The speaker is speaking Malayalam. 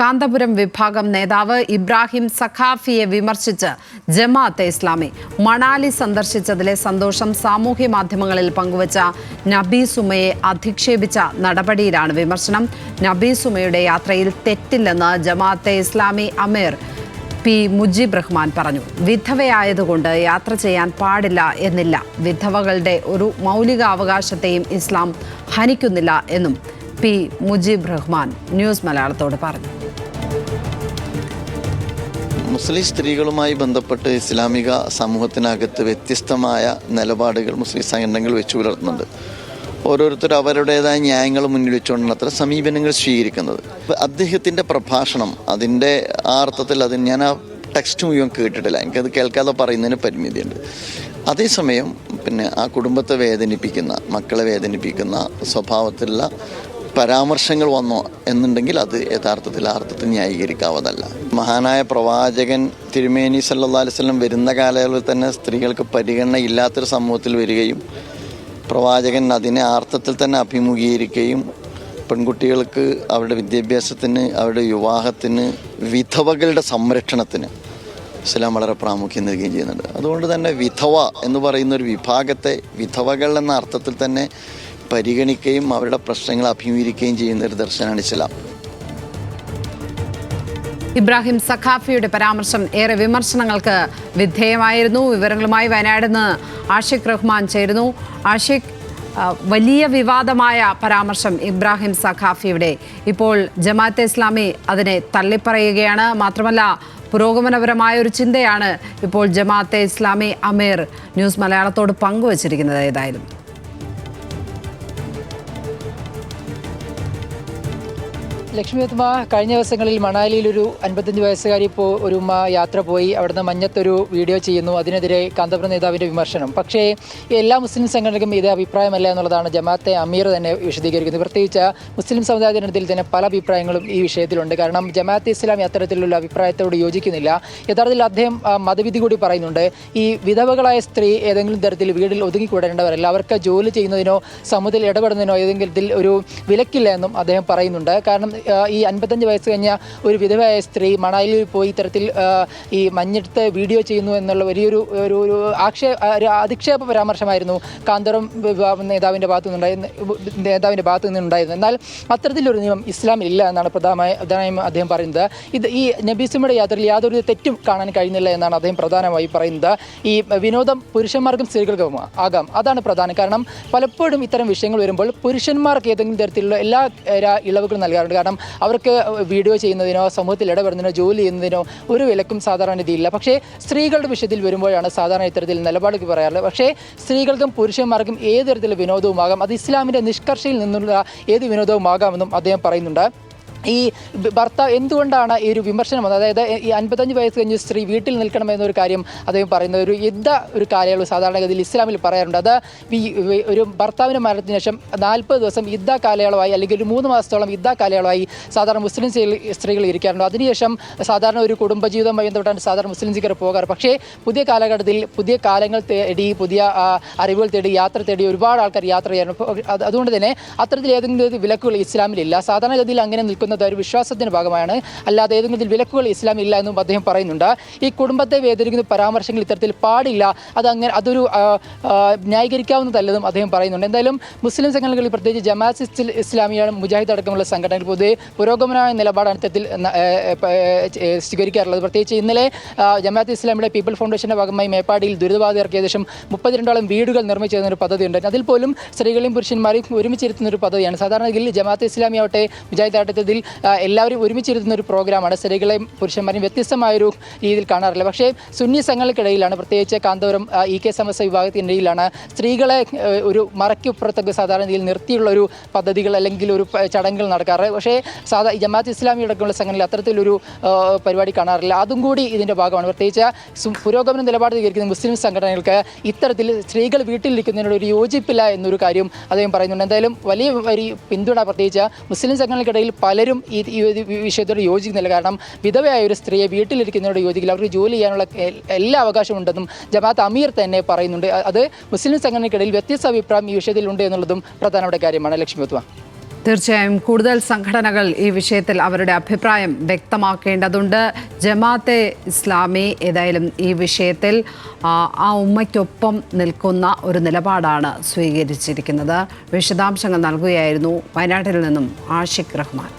കാന്തപുരം വിഭാഗം നേതാവ് ഇബ്രാഹിം സഖാഫിയെ വിമർശിച്ച് ജമാഅത്തെ ഇസ്ലാമി മണാലി സന്ദർശിച്ചതിലെ സന്തോഷം സാമൂഹ്യ മാധ്യമങ്ങളിൽ പങ്കുവച്ച നബി സുമയെ അധിക്ഷേപിച്ച നടപടിയിലാണ് വിമർശനം. നബി സുമയുടെ യാത്രയിൽ തെറ്റില്ലെന്ന് ജമാഅത്തെ ഇസ്ലാമി അമീർ പി മുജീബ് റഹ്മാൻ പറഞ്ഞു. വിധവയായതുകൊണ്ട് യാത്ര ചെയ്യാൻ പാടില്ല എന്നില്ല. വിധവകളുടെ ഒരു മൗലികാവകാശത്തെയും ഇസ്ലാം ഹനിക്കുന്നില്ല എന്നും പി മുജീബ് റഹ്മാൻ ന്യൂസ് മലയാളത്തോട് പറഞ്ഞു. മുസ്ലിം സ്ത്രീകളുമായി ബന്ധപ്പെട്ട് ഇസ്ലാമിക സമൂഹത്തിനകത്ത് വ്യത്യസ്തമായ നിലപാടുകൾ മുസ്ലിം സംഘടനകൾ വെച്ചു പുലർത്തുന്നുണ്ട്. ഓരോരുത്തർ അവരുടേതായ ന്യായങ്ങൾ മുന്നിൽ വെച്ചുകൊണ്ടാണ് അത്ര സമീപനങ്ങൾ സ്വീകരിക്കുന്നത്. അദ്ദേഹത്തിന്റെ പ്രഭാഷണം അതിന്റെ ആ അർത്ഥത്തിൽ അത് ഞാൻ ആ ടെക്സ്റ്റ് മുഴുവൻ കേട്ടിട്ടില്ല. എനിക്കത് കേൾക്കാതെ പറയുന്നതിന് പരിമിതിയുണ്ട്. അതേസമയം പിന്നെ ആ കുടുംബത്തെ വേദനിപ്പിക്കുന്ന മക്കളെ വേദനിപ്പിക്കുന്ന സ്വഭാവത്തിലുള്ള പരാമർശങ്ങൾ വന്നോ എന്നുണ്ടെങ്കിൽ അത് യഥാർത്ഥത്തിൽ അർത്ഥത്തിൽ ന്യായീകരിക്കാവതല്ല മഹാനായ പ്രവാചകൻ തിരുമേനി സല്ലാ അലിസ്ലം വരുന്ന കാലയളവിൽ തന്നെ സ്ത്രീകൾക്ക് പരിഗണന ഇല്ലാത്തൊരു സമൂഹത്തിൽ വരികയും പ്രവാചകൻ അതിനെ അർത്ഥത്തിൽ തന്നെ അഭിമുഖീകരിക്കുകയും പെൺകുട്ടികൾക്ക് അവരുടെ വിദ്യാഭ്യാസത്തിന് അവരുടെ വിവാഹത്തിന് വിധവകളുടെ സംരക്ഷണത്തിന് ഇസ്ലാം വളരെ പ്രാമുഖ്യം നൽകുകയും ചെയ്യുന്നുണ്ട്. അതുകൊണ്ട് തന്നെ വിധവ എന്ന് പറയുന്ന ഒരു വിഭാഗത്തെ വിധവകൾ എന്ന അർത്ഥത്തിൽ തന്നെ പരിഗണിക്കുകയും അവരുടെ പ്രശ്നങ്ങൾ അഭിമുഖീകരിക്കുകയും ചെയ്യുന്ന ഒരു ദർശനമാണ് ഇസ്ലാം. ഇബ്രാഹിം സഖാഫിയുടെ പരാമർശം ഏറെ വിമർശനങ്ങൾക്ക് വിധേയമായിരുന്നു. വിവരങ്ങളുമായി വയനാട് നിന്ന് ആഷിഖ് റഹ്മാൻ ചേരുന്നു. ആഷിഖ് വലിയ വിവാദമായ പരാമർശം ഇബ്രാഹിം സഖാഫിയുടെ. ഇപ്പോൾ ജമാഅത്തെ ഇസ്ലാമി അതിനെ തള്ളിപ്പറയുകയാണ്. മാത്രമല്ല പുരോഗമനപരമായ ഒരു ചിന്തയാണ് ഇപ്പോൾ ജമാഅത്തെ ഇസ്ലാമി അമീർ ന്യൂസ് മലയാളത്തോട് പങ്കുവച്ചിരിക്കുന്നത്. ഏതായാലും ലക്ഷ്മിയത്മ കഴിഞ്ഞ ദിവസങ്ങളിൽ മണാലിയിൽ ഒരു അൻപത്തഞ്ച് വയസ്സുകാരി ഇപ്പോൾ ഒരു ഉമ്മ യാത്ര പോയി. അവിടുന്ന് മഞ്ഞത്തൊരു വീഡിയോ ചെയ്യുന്നു. അതിനെതിരെ കാന്തപുരം നേതാവിന്റെ വിമർശനം. പക്ഷേ എല്ലാ മുസ്ലിം സംഘടനകളും ഇത് അഭിപ്രായമല്ല എന്നുള്ളതാണ് ജമാഅത്തെ അമീർ തന്നെ വിശദീകരിക്കുന്നത്. പ്രത്യേകിച്ച് മുസ്ലിം സമുദായ സമുദായത്തിനിടയിൽ തന്നെ പല അഭിപ്രായങ്ങളും ഈ വിഷയത്തിലുണ്ട്. കാരണം ജമാഅത്തെ ഇസ്ലാം അത്തരത്തിലുള്ള അഭിപ്രായത്തോട് യോജിക്കുന്നില്ല. യഥാർത്ഥത്തിൽ അദ്ദേഹം മതവിധി കൂടി പറയുന്നുണ്ട്. ഈ വിധവകളായ സ്ത്രീ ഏതെങ്കിലും തരത്തിൽ വീട്ടിൽ ഒതുങ്ങിക്കൂടേണ്ടവരല്ല. അവർക്ക് ജോലി ചെയ്യുന്നതിനോ സമൂഹത്തിൽ ഇടപെടുന്നതിനോ ഏതെങ്കിലും ഒരു വിലക്കില്ല എന്നും അദ്ദേഹം പറയുന്നുണ്ട്. കാരണം ഈ അൻപത്തഞ്ച് വയസ്സ് കഴിഞ്ഞ ഒരു വിധവയായ സ്ത്രീ മണാലിയിൽ പോയി ഇത്തരത്തിൽ ഈ മഞ്ഞെടുത്ത് വീഡിയോ ചെയ്യുന്നു എന്നുള്ള വലിയൊരു ഒരു ഒരു ആക്ഷേപ ഒരു അധിക്ഷേപ പരാമർശമായിരുന്നു കാന്തറും നേതാവിന്റെ ഭാഗത്തു നിന്നുണ്ടായിരുന്ന നേതാവിന്റെ ഭാഗത്തു നിന്നുണ്ടായിരുന്നത് എന്നാൽ അത്തരത്തിലൊരു നിയമം ഇസ്ലാമിൽ ഇല്ല എന്നാണ് പ്രധാനമായി പ്രധാനമായും അദ്ദേഹം പറയുന്നത്. ഇത് ഈ നബീസുമയുടെ യാത്രയിൽ യാതൊരു തെറ്റും കാണാൻ കഴിയുന്നില്ല എന്നാണ് അദ്ദേഹം പ്രധാനമായി പറയുന്നത്. ഈ വിനോദം പുരുഷന്മാർക്കും സ്ത്രീകൾക്കും ആകാം. അതാണ് പ്രധാനം. കാരണം പലപ്പോഴും ഇത്തരം വിഷയങ്ങൾ വരുമ്പോൾ പുരുഷന്മാർക്ക് ഏതെങ്കിലും തരത്തിലുള്ള എല്ലാ ഇളവുകളും നൽകാറുണ്ട്. കാരണം അവർക്ക് വീഡിയോ ചെയ്യുന്നതിനോ സമൂഹത്തിൽ ഇടപെടുന്നതിനോ ജോലി ചെയ്യുന്നതിനോ ഒരു വിലക്കും സാധാരണ ഇതില്ല പക്ഷേ സ്ത്രീകളുടെ വിഷയത്തിൽ വരുമ്പോഴാണ് സാധാരണ ഇത്തരത്തിൽ നിലപാടൊക്കെ പറയാറുള്ളത്. പക്ഷേ സ്ത്രീകൾക്കും പുരുഷന്മാർക്കും ഏത് തരത്തിലുള്ള വിനോദവുമാകാം? അത് ഇസ്ലാമിന്റെ നിഷ്കർഷയിൽ നിന്നുള്ള ഏത് വിനോദവുമാകാമെന്നും അദ്ദേഹം പറയുന്നുണ്ട്. ഈ ഭർത്താവ് എന്തുകൊണ്ടാണ് ഈ ഒരു വിമർശനം വന്നത്? അതായത് ഈ അൻപത്തഞ്ച് വയസ്സ് കഴിഞ്ഞ് സ്ത്രീ വീട്ടിൽ നിൽക്കണം എന്നൊരു കാര്യം അദ്ദേഹം പറയുന്നത് ഒരു യുദ്ധ ഒരു കാലയളവ് സാധാരണഗതിയിൽ ഇസ്ലാമിൽ പറയാറുണ്ട്. അത് ഈ ഒരു ഭർത്താവിന്റെ മരണത്തിന് ശേഷം നാൽപ്പത് ദിവസം യുദ്ധ കാലയളവായി അല്ലെങ്കിൽ ഒരു മൂന്ന് മാസത്തോളം യുദ്ധ കാലയളവായി സാധാരണ മുസ്ലിം സ്ത്രീ- സ്ത്രീകൾ ഇരിക്കാറുണ്ട്. അതിനുശേഷം സാധാരണ ഒരു കുടുംബജീവിതം ബന്ധപ്പെട്ടാണ് സാധാരണ മുസ്ലിം സ്ത്രീകൾ പോകാറ്. പക്ഷേ പുതിയ കാലഘട്ടത്തിൽ പുതിയ കാലങ്ങൾ തേടി പുതിയ അറിവുകൾ തേടി യാത്ര തേടി ഒരുപാട് ആൾക്കാർ യാത്ര ചെയ്യാറുണ്ട്. അതുകൊണ്ട് തന്നെ അത്തരത്തിൽ ഏതെങ്കിലും വിലക്കുകൾ ഇസ്ലാമിലില്ല. സാധാരണഗതിയിൽ അങ്ങനെ നിൽക്കുന്നത് ഒരു വിശ്വാസത്തിന്റെ ഭാഗമാണ്. അല്ലാതെ ഏതെങ്കിലും ഇതിൽ വിലക്കുകൾ ഇസ്ലാമില്ല എന്നും അദ്ദേഹം പറയുന്നുണ്ട്. ഈ കുടുംബത്തെ വേദനിക്കുന്ന പരാമർശങ്ങൾ ഇത്തരത്തിൽ പാടില്ല. അത് അങ്ങനെ അതൊരു ന്യായീകരിക്കാവുന്നതല്ലെന്നും അദ്ദേഹം പറയുന്നുണ്ട്. എന്തായാലും മുസ്ലിം സംഘടനകളിൽ പ്രത്യേകിച്ച് ജമാഅത്ത് ഇസ്ല- ഇസ്ലാമിയാണ് മുജാഹിദ് അടക്കമുള്ള സംഘടനകൾ പൊതുവെ പുരോഗമനമായ നിലപാടാണ് ഇത്തരത്തിൽ സ്വീകരിക്കാറുള്ളത്. പ്രത്യേകിച്ച് ഇന്നലെ ജമാത്ത് ഇസ്ലാമിയുടെ പീപ്പിൾ ഫൗണ്ടേഷന്റെ ഭാഗമായി മേപ്പാടിയിൽ ദുരിതബാധ ഇറക്കിയ ഏകദേശം മുപ്പത്തിരണ്ടോളം വീടുകൾ നിർമ്മിച്ചിരുന്ന ഒരു പദ്ധതി ഉണ്ട് അതിൽ പോലും സ്ത്രീകളെയും പുരുഷന്മാരെയും ഒരുമിച്ചിരുത്തുന്ന ഒരു പദ്ധതിയാണ്. സാധാരണഗതിയിൽ ജമാഅത്ത് ഇസ്ലാമി ആവട്ടെ മുജാഹിദ് ആട്ടത്തിൽ എല്ലാവരും ഒരുമിച്ചിരുത്തുന്ന ഒരു പ്രോഗ്രാമാണ്. സ്ത്രീകളെയും പുരുഷന്മാരെയും വ്യത്യസ്തമായൊരു രീതിയിൽ കാണാറില്ല. പക്ഷേ സുന്നി സംഘങ്ങൾക്കിടയിലാണ് പ്രത്യേകിച്ച് കാന്തപുരം ഇ കെ സമസ വിഭാഗത്തിന്റെ ഇടയിലാണ് സ്ത്രീകളെ ഒരു മറയ്ക്കുപ്പുറത്തൊക്കെ സാധാരണ രീതിയിൽ നിർത്തിയുള്ള ഒരു പദ്ധതികൾ അല്ലെങ്കിൽ ഒരു ചടങ്ങുകൾ നടക്കാറ്. പക്ഷേ സാധാ ജമാഅത്ത് ഇസ്ലാമി അടക്കമുള്ള സംഘങ്ങളിൽ അത്തരത്തിലൊരു പരിപാടി കാണാറില്ല. അതും കൂടി ഇതിന്റെ ഭാഗമാണ്. പ്രത്യേകിച്ച് പുരോഗമന നിലപാട് സ്വീകരിക്കുന്ന മുസ്ലിം സംഘടനകൾക്ക് ഇത്തരത്തിൽ സ്ത്രീകൾ വീട്ടിലിരിക്കുന്നതിനോട് ഒരു യോജിപ്പില്ല എന്നൊരു കാര്യം അദ്ദേഹം പറയുന്നുണ്ട്. എന്തായാലും വലിയ ഒരു പിന്തുണ പ്രത്യേകിച്ച് മുസ്ലിം സംഘടനകൾക്കിടയിൽ പലരും ഒരിക്കലും ഈ വിഷയത്തോട് യോജിക്കുന്നില്ല. കാരണം വിധവയായ ഒരു സ്ത്രീയെ വീട്ടിലിരിക്കുന്നതിനോട് യോജിക്കില്ല. അവർക്ക് ജോലി ചെയ്യാനുള്ള എല്ലാ അവകാശവും ഉണ്ടെന്നും ജമാഅത്ത് അമീർ തന്നെ പറയുന്നുണ്ട്. അത് മുസ്ലിം സംഘടനയ്ക്കിടയിൽ വ്യത്യസ്ത അഭിപ്രായം ഈ വിഷയത്തിലുണ്ട് എന്നുള്ളതും പ്രധാനപ്പെട്ട കാര്യമാണ്. ലക്ഷ്മി ഉത്വ തീർച്ചയായും കൂടുതൽ സംഘടനകൾ ഈ വിഷയത്തിൽ അവരുടെ അഭിപ്രായം വ്യക്തമാക്കേണ്ടതുണ്ട്. ജമാഅത്തെ ഇസ്ലാമി ഏതായാലും ഈ വിഷയത്തിൽ ആ ഉമ്മയ്ക്കൊപ്പം നിൽക്കുന്ന ഒരു നിലപാടാണ് സ്വീകരിച്ചിരിക്കുന്നത്. വിശദാംശങ്ങൾ നൽകുകയായിരുന്നു വയനാട്ടിൽ നിന്നും ആഷിഖ് റഹ്മാൻ.